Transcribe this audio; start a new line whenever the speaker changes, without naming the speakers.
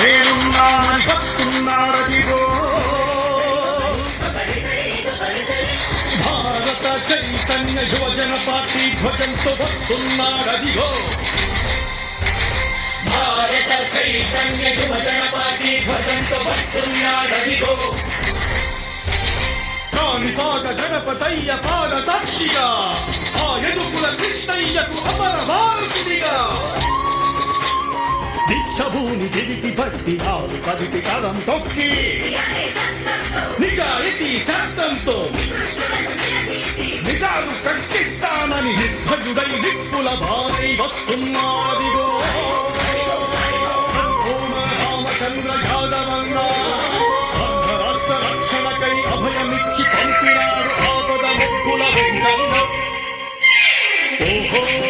నేనున్నానని వస్తున్నారదిగో భారత చైతన్య యువజన పార్టీ ధ్వజంతో వస్తున్నారదిగో.
భారత చైతన్య యువజన పార్టీ ధ్వజంతో వస్తున్నాడదిగో
కాణిపాక గణపతయ్య పాద సాక్షిగా ఆ ఎదుకుల కృష్ణయ్యకు శబూని దివిటి పట్టి ఆరు పదిటి కలం తొక్కి. నిజాయితీ శాంతంతో నిజాలు కట్టిస్తానని నిర్భయుడై నిప్పుల భారై వస్తున్నాదిగో. Oh, oh. రాష్ట్ర